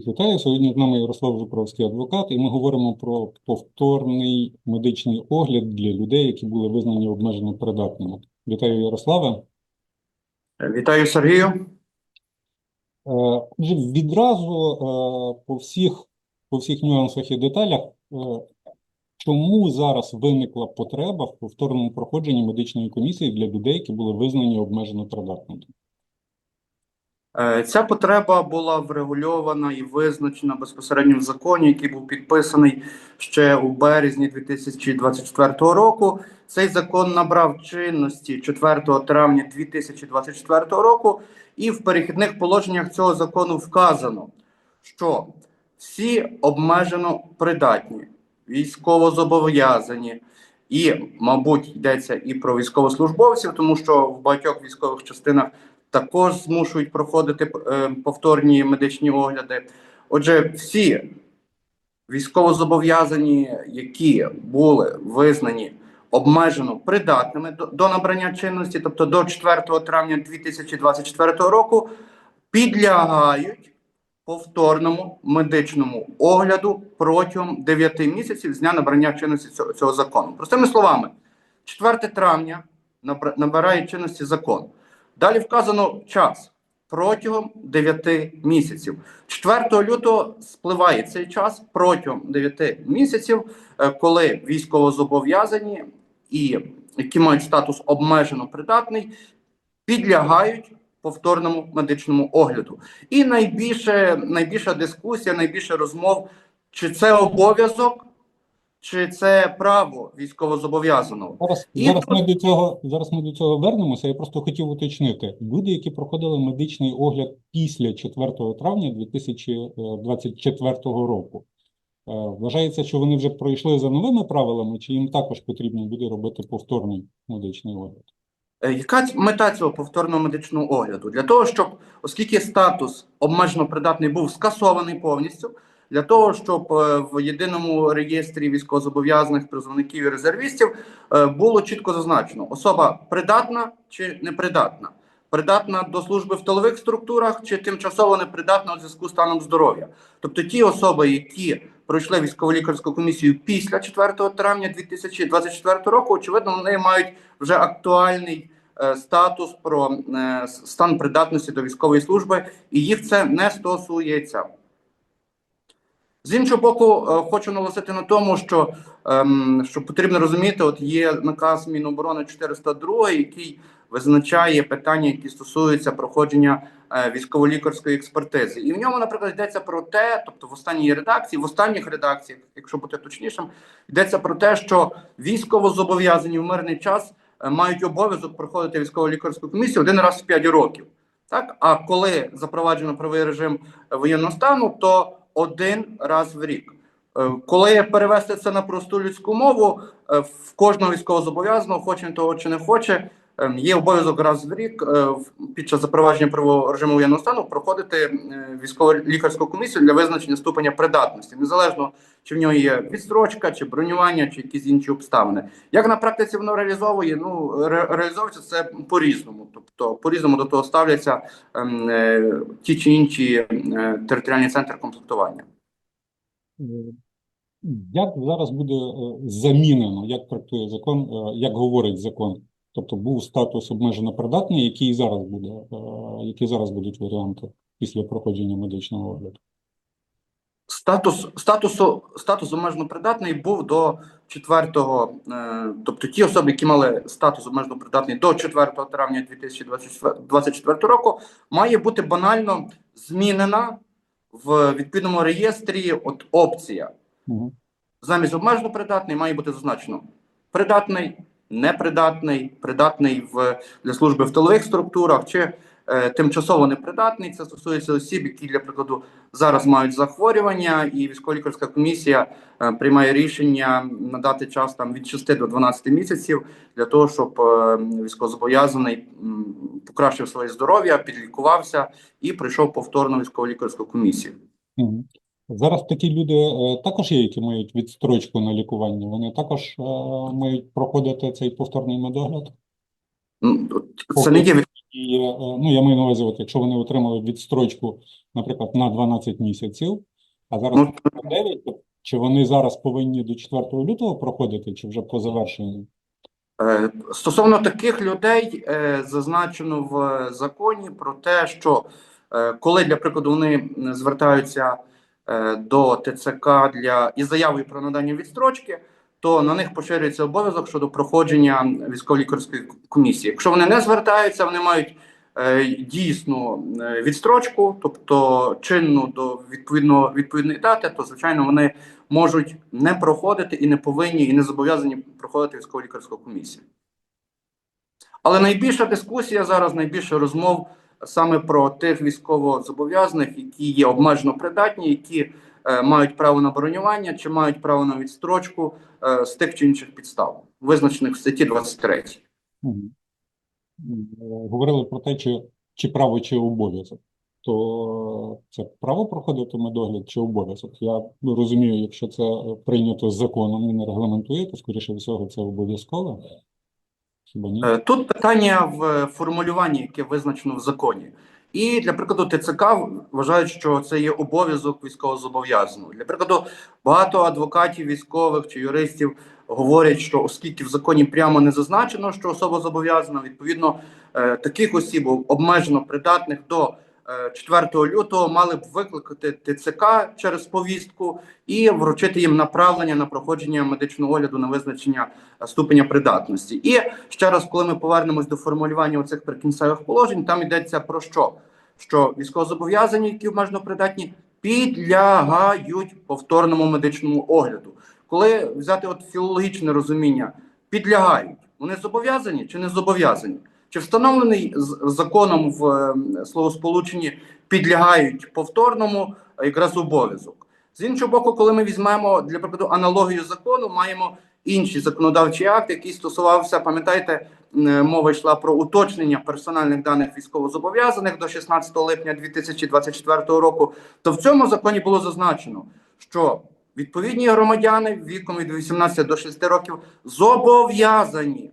Всіх вітаю. Сьогодні з нами Ярослав Жукровський, адвокат, і ми говоримо про повторний медичний огляд для людей, які були визнані обмежено придатними. Вітаю, Ярославе. Вітаю Сергію. Е, Отже, відразу е, по всіх, по всіх нюансах і деталях, е, чому зараз виникла потреба в повторному проходженні медичної комісії для людей, які були визнані обмежено придатними? Е, Ця потреба була врегульована і визначена безпосередньо в законі, який був підписаний ще у березні 2024 року. Цей закон набрав чинності 4 травня 2024 року, і в перехідних положеннях цього закону вказано, що всі обмежено придатні, військовозобов'язані, і, мабуть, йдеться і про військовослужбовців, тому що в багатьох військових частинах також змушують проходити е, повторні медичні огляди. Отже, всі військовозобов'язані, які були визнані обмежено придатними до, набрання чинності, тобто до 4 травня 2024 року, підлягають повторному медичному огляду протягом 9 місяців з дня набрання чинності цього, закону. Простими словами, 4 травня набирає чинності закон. Далі вказано час протягом 9 місяців. 4 лютого спливає цей час протягом 9 місяців, е, коли військовозобов'язані і які мають статус обмежено придатний, підлягають повторному медичному огляду. І найбільше, найбільша дискусія, найбільше розмов, чи це обов'язок, чи це право військовозобов'язаного. Зараз, І зараз ми до цього, зараз ми до цього вернемося. Я просто хотів уточнити. Люди, які проходили медичний огляд після 4 травня 2024 року, е, вважається, що вони вже пройшли за новими правилами, чи їм також потрібно буде робити повторний медичний огляд? Е, Яка мета цього повторного медичного огляду? Для того, щоб, оскільки статус обмежено придатний був скасований повністю, для того, щоб е, в єдиному реєстрі військовозобов'язаних призовників і резервістів е, було чітко зазначено: особа придатна чи непридатна, придатна до служби в тилових структурах чи тимчасово непридатна у зв'язку з станом здоров'я. Тобто ті особи, які пройшли військово-лікарську комісію після 4 травня 2024 року, очевидно, вони мають вже актуальний е, статус про стан придатності до військової служби, і їх це не стосується. З іншого боку, е, хочу наголосити на тому, що, ем, що потрібно розуміти, от є наказ Міноборони 402, який визначає питання, які стосуються проходження е, військово-лікарської експертизи. І в ньому, наприклад, йдеться про те, тобто в останній редакції, в останніх редакціях, якщо бути точнішим, йдеться про те, що військовозобов'язані в мирний час е, мають обов'язок проходити військово-лікарську комісію один раз в 5 років. Так, а коли запроваджено правовий режим воєнного стану, то один раз в рік. Е, Коли перевести це на просту людську мову, е, в кожного військовозобов'язаного, хоче він того чи не хоче, є обов'язок раз в рік е, під час запровадження правового режиму воєнного стану проходити е, військово-лікарську комісію для визначення ступеня придатності, незалежно чи в нього є відстрочка, чи бронювання, чи якісь інші обставини. Як на практиці воно реалізовує? Ну ре- реалізовується це по-різному. Тобто по-різному до того ставляться ем, е, ті чи інші е, територіальні центри комплектування. Е, Як зараз буде замінено, як трактує закон, як говорить закон? Тобто був статус обмежено придатний, який зараз буде, е, які зараз будуть варіанти після проходження медичного огляду? Статус статусу статус обмежено придатний був до 4-го, е, тобто ті особи, які мали статус обмежено придатний до 4 травня 2024 року, має бути банально змінена в відповідному реєстрі от опція. Угу. Замість обмежено придатний має бути зазначено придатний, непридатний, придатний в для служби в тилових структурах чи е, тимчасово непридатний. Це стосується осіб, які для прикладу зараз мають захворювання, і військово-лікарська комісія е, приймає рішення надати час там від 6 до 12 місяців для того, щоб е, військовозобов'язаний покращив своє здоров'я, підлікувався і прийшов повторно військово-лікарську комісію. Зараз такі люди е, також є, які мають відстрочку на лікування. Вони також е, мають проходити цей повторний медогляд? Ну, Це не є від- І е, ну, я маю на увазі, от, якщо вони отримали відстрочку, наприклад, на 12 місяців, а зараз Ну, на 9, то чи вони зараз повинні до 4 лютого проходити, чи вже по завершенню? Стосовно таких людей зазначено в законі про те, що коли, для прикладу, вони звертаються до ТЦК для із заявою про надання відстрочки, то на них поширюється обов'язок щодо проходження військово-лікарської комісії. Якщо вони не звертаються, вони мають е, дійсну е, відстрочку, тобто чинну до відповідно відповідної дати, то звичайно вони можуть не проходити і не повинні, і не зобов'язані проходити військово-лікарську комісію. Але найбільша дискусія зараз, найбільше розмов саме про тих військовозобов'язаних, які є обмежено придатні, які е, мають право на бронювання чи мають право на відстрочку е, з тих чи інших підстав, визначених в статті 23. Мгм. Е, Говорили про те, чи, чи право, чи обов'язок. То це право проходити медогляд чи обов'язок? Я розумію, якщо це е, прийнято законом і не регламентує, то, скоріше всього, це обов'язково. Е, Тут питання в формулюванні, яке визначено в законі. І для прикладу, ТЦК вважають, що це є обов'язок військовозобов'язаного. Для прикладу, багато адвокатів, військових чи юристів говорять, що оскільки в законі прямо не зазначено, що особа зобов'язана, відповідно е, таких осіб обмежено придатних до 4 лютого мали б викликати ТЦК через повістку і вручити їм направлення на проходження медичного огляду на визначення е, ступеня придатності. І ще раз, коли ми повернемось до формулювання оцих прикінцевих положень, там йдеться про що? Що військовозобов'язані, які обмежено придатні, підлягають повторному медичному огляду. Коли взяти от філологічне розуміння, підлягають, вони зобов'язані чи не зобов'язані? Чи встановлений законом в е, словосполученні підлягають повторному е, якраз обов'язок? З іншого боку, коли ми візьмемо для прикладу аналогію закону, маємо інший законодавчий акт, який стосувався, пам'ятаєте, мова йшла про уточнення персональних даних військовозобов'язаних до 16 липня 2024 року. То в цьому законі було зазначено, що відповідні громадяни віком від 18 до 6 років зобов'язані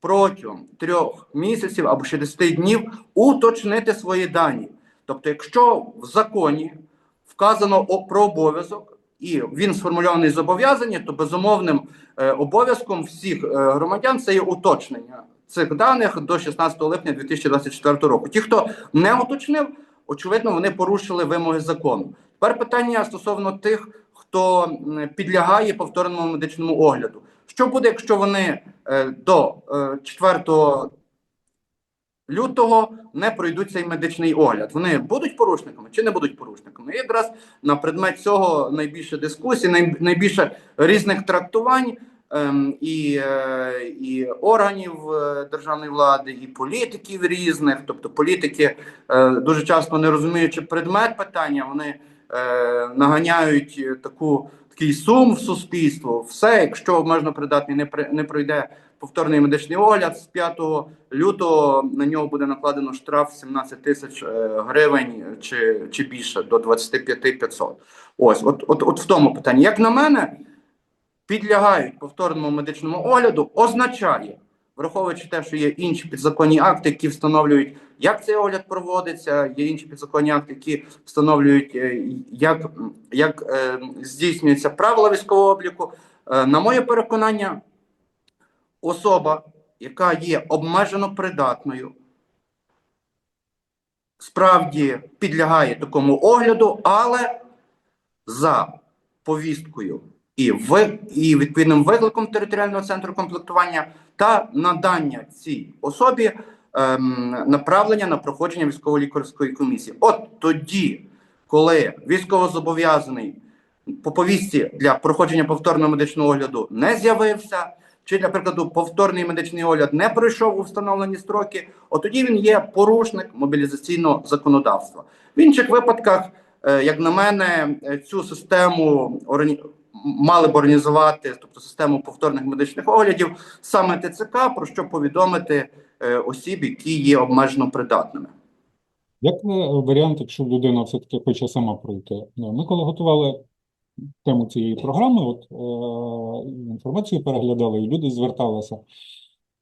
протягом трьох місяців або 60 днів уточнити свої дані. Тобто, якщо в законі вказано про обов'язок, і він сформульований зобов'язання, то безумовним е, обов'язком всіх е, громадян це є уточнення цих даних до 16 липня 2024 року. Ті, хто не уточнив, очевидно, вони порушили вимоги закону. Тепер питання стосовно тих, хто підлягає повторному медичному огляду. Що буде, якщо вони е, до е, 4 лютого не пройдуть цей медичний огляд? Вони будуть порушниками чи не будуть порушниками? І якраз на предмет цього найбільше дискусій, найбільше різних трактувань. ем, І, е, і органів е, державної влади, і політиків різних. Тобто політики е, дуже часто не розуміючи предмет питання, вони е, наганяють е, таку такий сум в суспільство. Все, якщо обмежено придатний не при- не пройде повторний медичний огляд з 5 лютого на нього буде накладено штраф 17 тисяч е, гривень чи, чи більше до 25 500. Ось, от, от, от в тому питанні. Як на мене, підлягають повторному медичному огляду, означає, враховуючи те, що є інші підзаконні акти, які встановлюють, як цей огляд проводиться, є інші підзаконні акти, які встановлюють, е, як, як е, здійснюються правила військового обліку. Е, на моє переконання, особа, яка є обмежено придатною, справді підлягає такому огляду, але за повісткою і в і відповідним викликом територіального центру комплектування та надання цій особі ем, направлення на проходження військово-лікарської комісії. От тоді, коли військовозобов'язаний по повістці для проходження повторного медичного огляду не з'явився, чи, для прикладу, повторний медичний огляд не пройшов у встановлені строки, от тоді він є порушник мобілізаційного законодавства. В інших випадках, е, як на мене, е, цю систему. Мали б організувати, тобто систему повторних медичних оглядів, саме ТЦК, про що повідомити е, осіб, які є обмежено придатними. Як е, варіант, якщо людина все-таки хоче сама пройти? Ну, Ми коли готували тему цієї програми, от е, інформацію переглядали, і люди зверталися,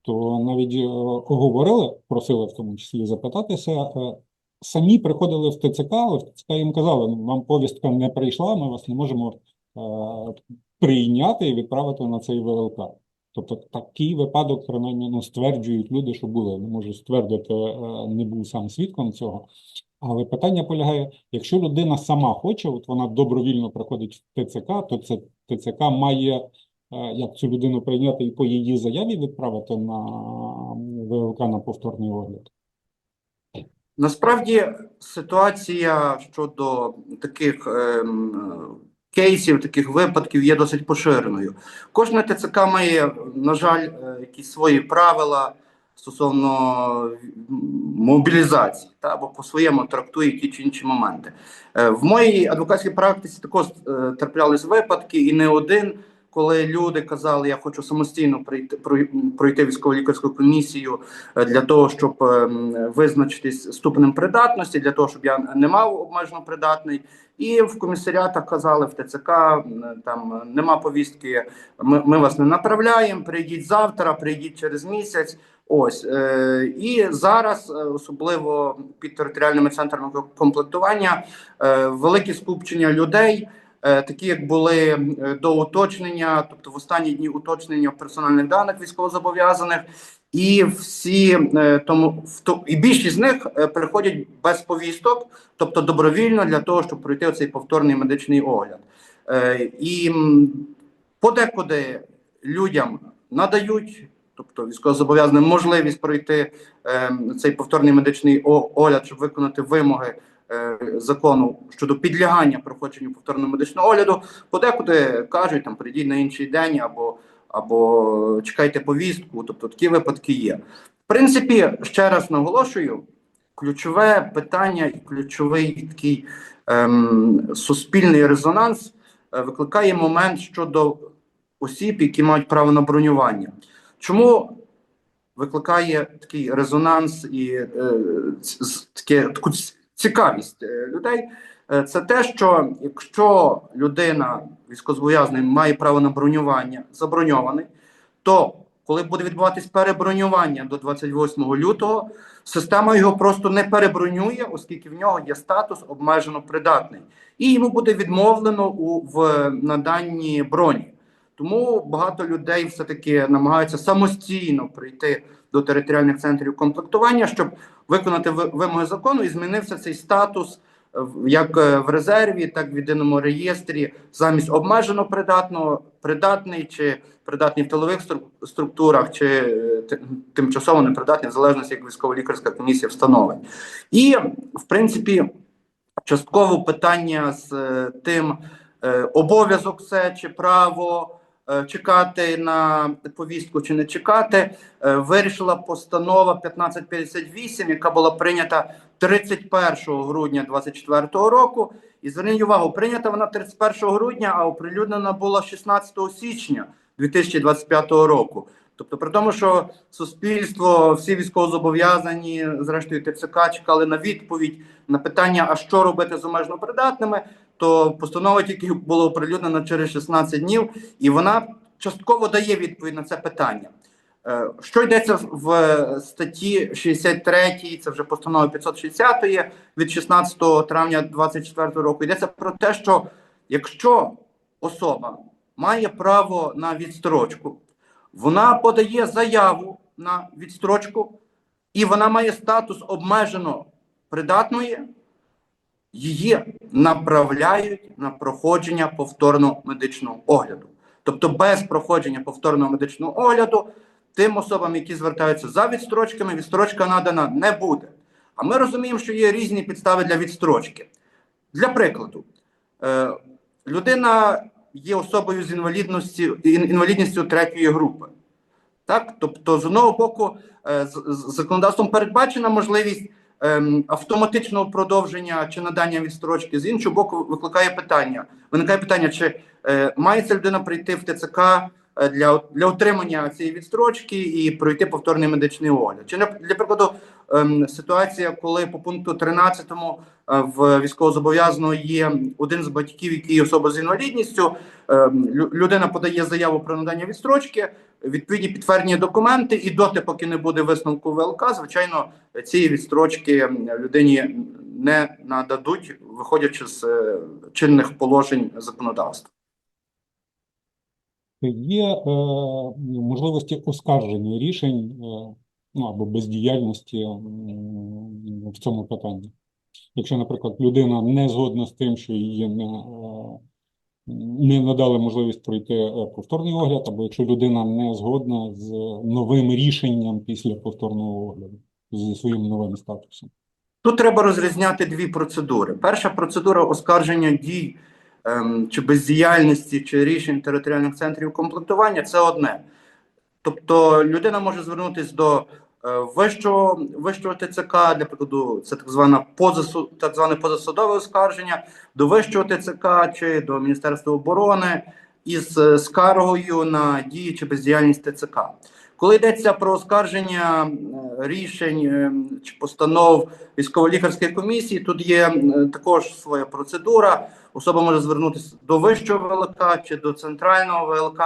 то навіть говорили, просили в тому числі запитатися. е, Самі приходили в ТЦК, але в ТЦК їм казали, «Ну, вам повістка не прийшла, ми вас не можемо прийняти і відправити на цей ВЛК. Тобто такий випадок, принаймні, ну, стверджують люди, що були. Не можу ствердити, е, не був сам свідком цього. Але питання полягає, якщо людина сама хоче, от вона добровільно приходить в ТЦК, то це ТЦК має е, як цю людину прийняти і по її заяві відправити на ВЛК на повторний огляд. Насправді ситуація щодо таких ем, кейсів, таких випадків є досить поширеною. Кожна ТЦК має, на жаль, е, якісь свої правила стосовно мобілізації та, або по-своєму трактує ті чи інші моменти. Е, В моїй адвокатській практиці також е, траплялись випадки, і не один, коли люди казали, я хочу самостійно пройти, прой- пройти військово-лікарську комісію е, для того, щоб ем, визначитись ступенем придатності, для того, щоб я не мав обмежено придатний. І в комісаріатах казали в ТЦК, там нема повістки, ми, ми вас не направляємо. Прийдіть завтра, прийдіть через місяць. Ось е, і зараз, е, особливо під територіальними центрами комплектування, е, велике скупчення людей. Е, Такі, як були е, до уточнення, тобто в останні дні уточнення персональних даних військовозобов'язаних, і всі е, тому і більшість з них приходять без повісток, тобто добровільно для того, щоб пройти цей повторний медичний огляд. І подекуди людям надають, тобто військовозобов'язаним, можливість пройти е, цей повторний медичний огляд, щоб виконати вимоги закону щодо підлягання проходженню повторного медичного огляду. Подекуди кажуть, там прийдіть на інший день або, або чекайте повістку. Тобто такі випадки є. В принципі, ще раз наголошую, ключове питання і ключовий такий ем, суспільний резонанс е, викликає момент щодо осіб, які мають право на бронювання. Чому викликає такий резонанс і е, таке, таку цікавість е, людей? Е, Це те, що якщо людина військовозобов'язаний має право на бронювання, заброньований, то коли буде відбуватись перебронювання до 28 лютого, система його просто не перебронює, оскільки в нього є статус обмежено придатний, і йому буде відмовлено у в наданні броні. Тому багато людей все таки намагаються самостійно прийти до територіальних центрів комплектування, щоб виконати вимоги закону, і змінився цей статус е, як е, в резерві, так і в єдиному реєстрі замість обмежено придатного, придатний чи придатний в тилових стру- структурах, чи е, тимчасово непридатний, в залежності як військово-лікарська комісія встановить. І в принципі, частково питання з тим, обов'язок це чи право. Е, Чекати на повістку чи не чекати, е, вирішила постанова 1558, яка була прийнята 31 грудня 2024 року. І зверніть увагу, прийнята вона 31 грудня, а оприлюднена була 16 січня 2025 року. Тобто, при тому, що суспільство, всі військовозобов'язані, зрештою ТЦК чекали на відповідь на питання, а що робити з обмежено придатними, то постанова тільки була оприлюднена через 16 днів, і вона частково дає відповідь на це питання. Е, Що йдеться в статті 63, це вже постанова 560 від 16 травня 2024 року. Йдеться про те, що якщо особа має право на відстрочку, вона подає заяву на відстрочку, і вона має статус обмежено придатної, її направляють на проходження повторного медичного огляду. Тобто без проходження повторного медичного огляду тим особам, які звертаються за відстрочками, відстрочка надана не буде. А ми розуміємо, що є різні підстави для відстрочки. Для прикладу, е, людина є особою з інвалідності, ін- інвалідністю третьої групи. Так? Тобто, з одного боку, е, з- законодавством передбачена можливість автоматичного продовження чи надання відстрочки, з іншого боку, викликає питання. Виникає питання, чи е, має ця людина прийти в ТЦК е, для, для отримання цієї відстрочки і пройти повторний медичний огляд. Чи, для прикладу, ем, ситуація, коли по пункту 13 е, в військовозобов'язаного є один з батьків, який особа з інвалідністю. ем, людина подає заяву про надання відстрочки, відповідні підтверджені документи, і доти, поки не буде висновку ВЛК, звичайно, цієї відстрочки людині не нададуть, виходячи з е, чинних положень законодавства. Є е, можливості оскарження рішень е, ну, або бездіяльності м, в цьому питанні. Якщо, наприклад, людина не згодна з тим, що її не, е, не надали можливість пройти е, повторний огляд, або якщо людина не згодна з новим рішенням після повторного огляду, зі своїм новим статусом. Тут треба розрізняти дві процедури. Перша процедура оскарження дій ем, чи бездіяльності, чи рішень територіальних центрів комплектування це одне. Тобто людина може звернутися до вищого, вищого ТЦК, для прикладу, це так звана позасу, так зване позасудове оскарження, до вищого ТЦК чи до Міністерства оборони із е, скаргою на дії чи бездіяльність ТЦК. Коли йдеться про оскарження е, рішень е, чи постанов військово-лікарської комісії, тут є е, також своя процедура. Особа може звернутися до вищого ВЛК чи до центрального ВЛК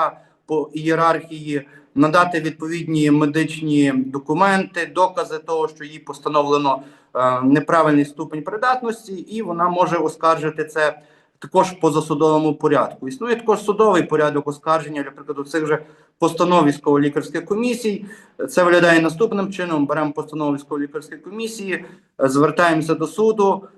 по ієрархії, надати відповідні медичні документи, докази того, що їй постановлено е, неправильний ступень придатності, і вона може оскаржити це також в позасудовому порядку. Існує також судовий порядок оскарження, для прикладу, цих же постанов військово-лікарських комісій. Це виглядає наступним чином: беремо постанову військово-лікарської комісії, звертаємося до суду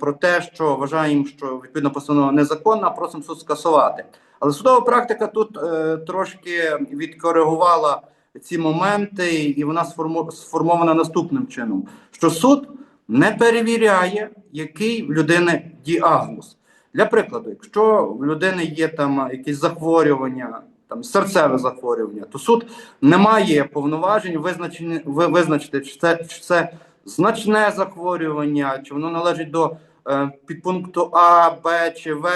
про те, що вважаємо, що відповідна постанова незаконна, просимо суд скасувати. Але судова практика тут е, трошки відкоригувала ці моменти, і вона сформована наступним чином: що суд не перевіряє, який в людини діагноз. Для прикладу, якщо в людини є там якісь захворювання, там серцеве захворювання, то суд не має повноважень визначені, ви- визначити, чи це, чи це значне захворювання, чи воно належить до е, підпункту А, Б чи В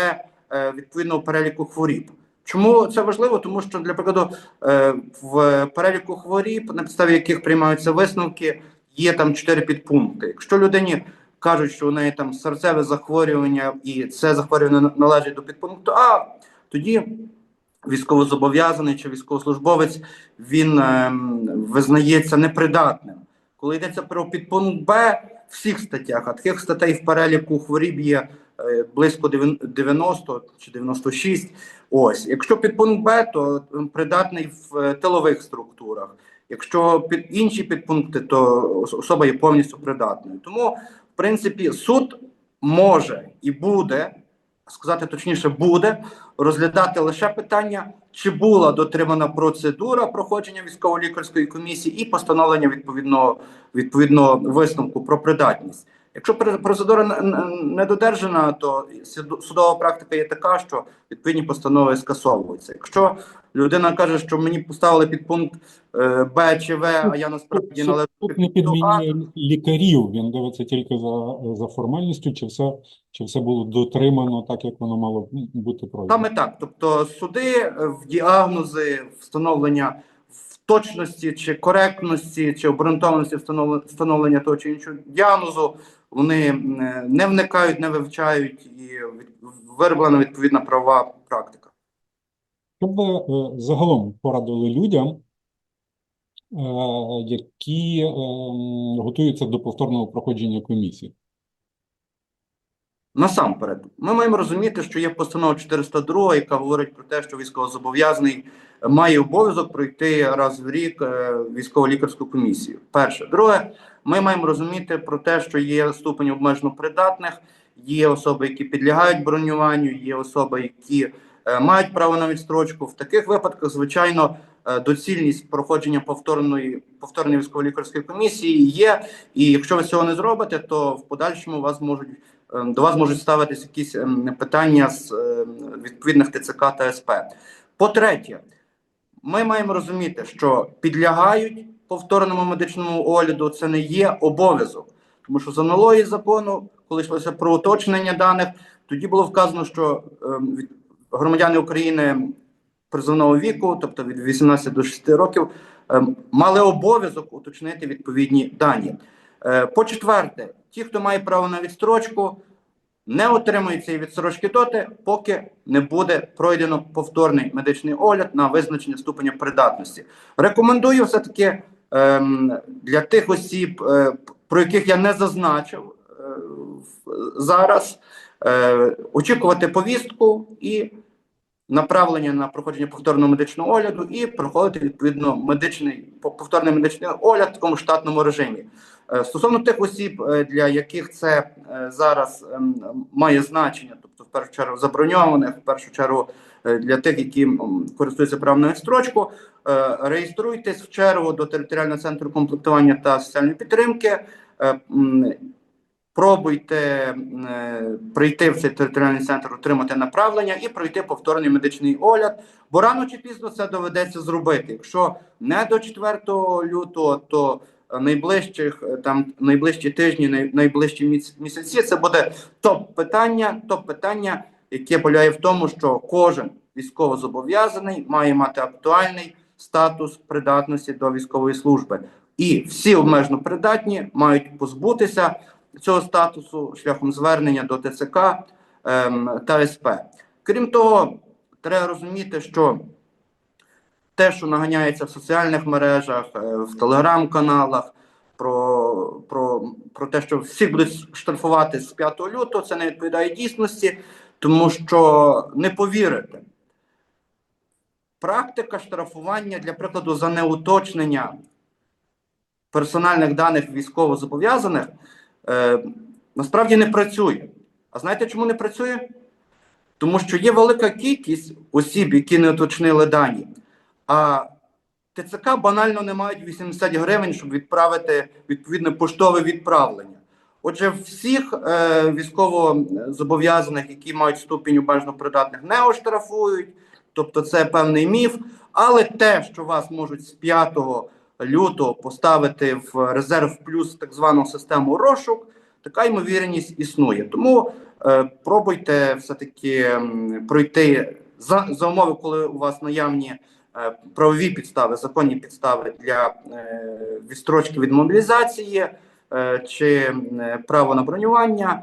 е, відповідного переліку хворіб. Чому це важливо? Тому що, для прикладу, е, в переліку хворіб, на підставі яких приймаються висновки, є там чотири підпункти. Якщо людині кажуть, що у неї там серцеве захворювання, і це захворювання належить до підпункту А, тоді військовозобов'язаний чи військовослужбовець він ем, визнається непридатним. Коли йдеться про підпункт Б в всіх статтях, а таких статей в переліку хворіб є е, близько 90 чи 96. Ось, якщо підпункт Б, то придатний в е, тилових структурах. Якщо під інші підпункти, то особа є повністю придатною. Тому, в принципі, суд може і буде сказати точніше, буде розглядати лише питання, чи була дотримана процедура проходження військово-лікарської комісії і постановлення відповідного відповідного висновку про придатність. Якщо пр- процедура не додержана, то судова практика є така, що відповідні постанови скасовуються. Якщо людина каже, що мені поставили під пункт е, Б чи В, а я насправді належу під не підмінює лікарів, він дивиться тільки за, за формальністю, чи все, чи все було дотримано так, як воно мало бути пройдено. Саме так. Тобто суди е, в діагнози, встановлення в точності чи коректності, чи обґрунтованості встановлення, того чи іншого діагнозу, вони е, не вникають, не вивчають і вироблена відповідна правова практика. Що б е, загалом порадили людям, е, які е, готуються до повторного проходження комісії? Насамперед, ми маємо розуміти, що є постанова 402, яка говорить про те, що військовозобов'язаний має обов'язок пройти раз в рік військово-лікарську комісію. Перше. Друге, ми маємо розуміти про те, що є ступень обмежено придатних, є особи, які підлягають бронюванню, є особи, які мають право на відстрочку. В таких випадках, звичайно, е, доцільність проходження повторної повторної військово-лікарської комісії є. І якщо ви цього не зробите, то в подальшому вас можуть е, до вас можуть ставитись якісь ем, питання з е, відповідних ТЦК та СП. По-третє, ми маємо розуміти, що підлягають повторному медичному огляду, це не є обов'язок. Тому що з аналогії закону, коли йшлося про уточнення даних, тоді було вказано, що ем, громадяни України призовного віку, тобто від 18 до 60 років, ем, мали обов'язок уточнити відповідні дані. Е, По-четверте, ті, хто має право на відстрочку, не отримують цієї відстрочки доти, поки не буде пройдено повторний медичний огляд на визначення ступеня придатності. Рекомендую все-таки ем, для тих осіб, е, про яких я не зазначив е, зараз, е, очікувати повістку і направлення на проходження повторного медичного огляду і проходити відповідно медичний по- повторний медичний огляд в такому штатному режимі. Е, Стосовно тих осіб, е, для яких це е, зараз ем, має значення, тобто в першу чергу заброньованих, в першу чергу для тих, які користуються відстрочку, е, реєструйтесь в чергу до територіального центру комплектування та соціальної підтримки. Пробуйте е, прийти в цей територіальний центр, отримати направлення і пройти повторний медичний огляд, бо рано чи пізно це доведеться зробити. Якщо не до 4 лютого, то найближчих е, там найближчі тижні, най- найближчі міс- місяці це буде топ питання, топ питання, яке полягає в тому, що кожен військовозобов'язаний має мати актуальний статус придатності до військової служби, і всі обмежено придатні мають позбутися цього статусу шляхом звернення до ТЦК ем, та СП. Крім того, треба розуміти, що те, що наганяється в соціальних мережах, е, в телеграм-каналах, про, про, про те, що всіх будуть штрафувати з 5 лютого, це не відповідає дійсності, тому що не повірите. Практика штрафування, для прикладу, за неуточнення персональних даних військовозобов'язаних е, насправді не працює. А знаєте, чому не працює? Тому що є велика кількість осіб, які не уточнили дані. А ТЦК банально не мають 80 гривень, щоб відправити відповідне поштове відправлення. Отже, всіх е, військовозобов'язаних, які мають ступінь обмежено придатних, не оштрафують. Тобто це певний міф. Але те, що вас можуть з 5 лютого поставити в резерв плюс так звану систему розшук, така ймовірність існує. Тому е, пробуйте все-таки пройти за, за умови, коли у вас наявні е, правові підстави, законні підстави для е, відстрочки від мобілізації, е, чи право на бронювання,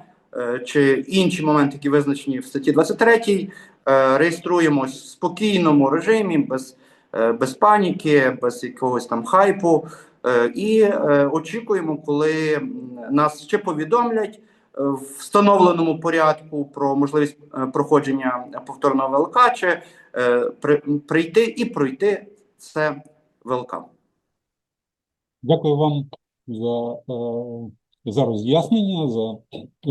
чи інші моменти, які визначені в статті 23, е, реєструємось в спокійному режимі, без, без паніки, без якогось там хайпу. Е, І е, очікуємо, коли нас ще повідомлять е, в встановленому порядку про можливість е, проходження повторного ВЛК, чи е, прийти і пройти це ВЛК. Дякую вам за, е, за роз'яснення, за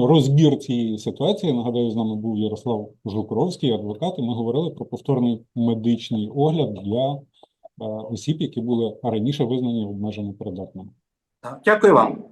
розбір цієї ситуації. Нагадаю, з нами був Ярослав Жукровський, адвокат, і ми говорили про повторний медичний огляд для е, осіб, які були раніше визнані обмежено придатними. Дякую вам.